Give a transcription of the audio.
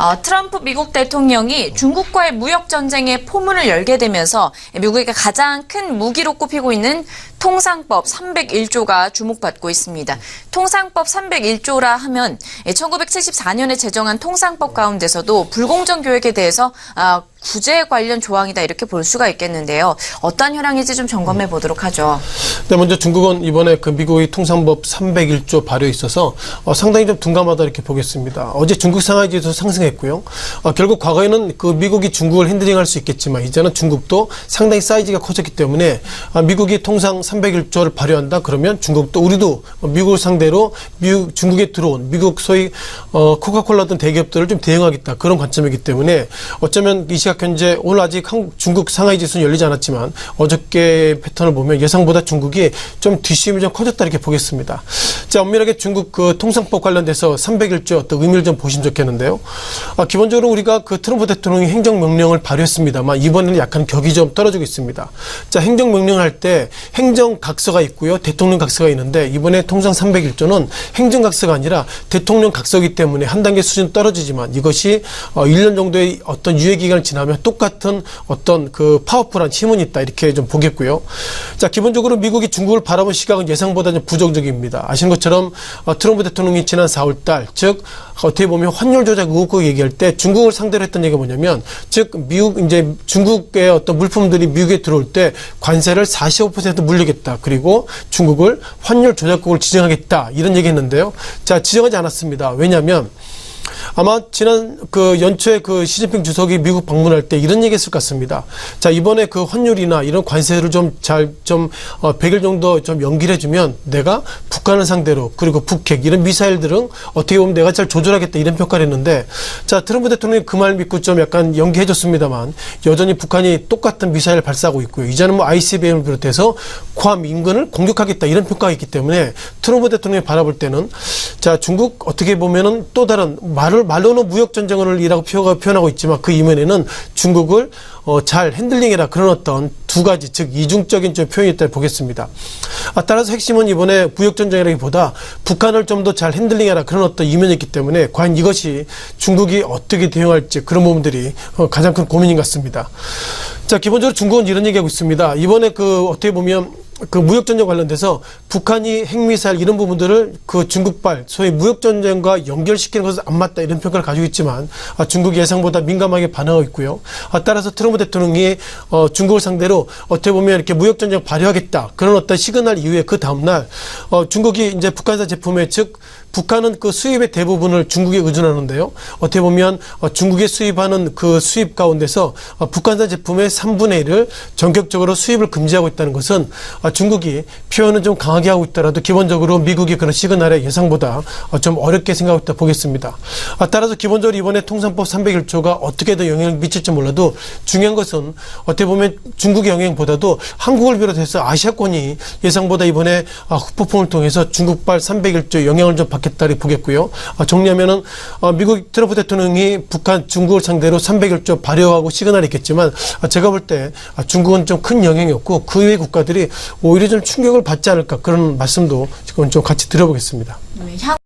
어, 트럼프 미국 대통령이 중국과의 무역 전쟁의 포문을 열게 되면서 미국의 가장 큰 무기로 꼽히고 있는 통상법 301조가 주목받고 있습니다. 통상법 301조라 하면 1974년에 제정한 통상법 가운데서도 불공정 교역에 대해서 아, 구제 관련 조항이다 이렇게 볼 수가 있겠는데요. 어떠한 현황인지 좀 점검해 보도록 하죠. 네, 먼저 중국은 이번에 그 미국의 통상법 301조 발효에 있어서 어, 상당히 좀 둔감하다 이렇게 보겠습니다. 어제 중국 상하이 지수 상승했고요. 어, 결국 과거에는 그 미국이 중국을 핸들링할 수 있겠지만 이제는 중국도 상당히 사이즈가 커졌기 때문에 아, 미국이 통상 301조를 발효한다 그러면 중국도 우리도 미국을 상대로 미국 중국에 들어온 미국 소위 어, 코카콜라 등 대기업들을 좀 대응하겠다 그런 관점이기 때문에 어쩌면 이 시각 현재 오늘 아직 한국, 중국 상하이 지수는 열리지 않았지만 어저께 패턴을 보면 예상보다 중국이 좀 뒷심이 좀 커졌다 이렇게 보겠습니다. 자 엄밀하게 중국 그 통상법 관련돼서 301조 어떤 의미를 좀 보시면 좋겠는데요. 아, 기본적으로 우리가 그 트럼프 대통령이 행정명령을 발효했습니다만 이번에는 약간 격이 좀 떨어지고 있습니다. 자 행정명령을 할때 행정각서가 있고요. 대통령 각서가 있는데 이번에 통상 301조는 행정각서가 아니라 대통령 각서이기 때문에 한 단계 수준 떨어지지만 이것이 어, 1년 정도의 어떤 유예 기간을 지나면 똑같은 어떤 그 파워풀한 힘은 있다 이렇게 좀 보겠고요. 자 기본적으로 미국이 중국을 바라본 시각은 예상보다 좀 부정적입니다. 아시는 것 처럼 어, 트럼프 대통령이 지난 4월달 즉 어떻게 보면 환율 조작 의혹을 얘기할 때 중국을 상대로 했던 얘기가 뭐냐면 즉 미국 이제 중국의 어떤 물품들이 미국에 들어올 때 관세를 45% 물리겠다. 그리고 중국을 환율 조작국을 지정하겠다. 이런 얘기 했는데요. 자, 지정하지 않았습니다. 왜냐하면 아마 지난 그 연초에 그 시진핑 주석이 미국 방문할 때 이런 얘기 했을 것 같습니다. 자, 이번에 그 환율이나 이런 관세를 좀 잘 좀 어, 100일 정도 좀 연기를 해주면 내가 북한을 상대로 그리고 북핵 이런 미사일 들은 어떻게 보면 내가 잘 조절하겠다 이런 평가를 했는데 자, 트럼프 대통령이 그 말 믿고 좀 약간 연기해줬습니다만 여전히 북한이 똑같은 미사일을 발사하고 있고요. 이제는 뭐 ICBM을 비롯해서 괌 인근을 공격하겠다 이런 평가가 있기 때문에 트럼프 대통령이 바라볼 때는 자, 중국 어떻게 보면은 또 다른 말을 말로는 무역 전쟁을 이라고 표현하고 있지만 그 이면에는 중국을 어, 잘 핸들링해라 그런 어떤 두 가지 즉 이중적인 좀 표현이 있다 보겠습니다. 아, 따라서 핵심은 이번에 무역 전쟁이라기보다 북한을 좀 더 잘 핸들링해라 그런 어떤 이면이 있기 때문에 과연 이것이 중국이 어떻게 대응할지 그런 부분들이 어, 가장 큰 고민인 것 같습니다. 자 기본적으로 중국은 이런 얘기하고 있습니다. 이번에 그 어떻게 보면 그 무역 전쟁 관련돼서 북한이 핵미사일 이런 부분들을 그 중국발 소위 무역 전쟁과 연결시키는 것은 안 맞다 이런 평가를 가지고 있지만 아, 중국이 예상보다 민감하게 반응하고 있고요. 아, 따라서 트럼프 대통령이 어, 중국을 상대로 어떻게 보면 이렇게 무역 전쟁 발효하겠다 그런 어떤 시그널 이후에 그 다음 날 어, 중국이 이제 북한산 제품에 즉 북한은 그 수입의 대부분을 중국에 의존하는데요. 어떻게 보면 어, 중국에 수입하는 그 수입 가운데서 어, 북한산 제품의 3분의 1을 전격적으로 수입을 금지하고 있다는 것은 어, 중국이 표현은 좀 강하게 하고 있더라도 기본적으로 미국이 그런 시그널에 예상보다 어, 좀 어렵게 생각하고 있다 보겠습니다. 아, 따라서 기본적으로 이번에 통상법 301조가 어떻게든 영향을 미칠지 몰라도 중요한 것은 어떻게 보면 중국의 영향보다도 한국을 비롯해서 아시아권이 예상보다 이번에 아, 후폭풍을 통해서 중국발 301조 영향을 좀 받겠다 이 보겠고요. 아, 정리하면은 어, 미국 트럼프 대통령이 북한 중국을 상대로 301조 발효하고 시그널이 있겠지만 아, 제가 볼때 아, 중국은 좀 큰 영향이 없고 그 외 국가들이 오히려 좀 충격을 받지 않을까 그런 말씀도 지금 좀 같이 들어보겠습니다. 네, 향-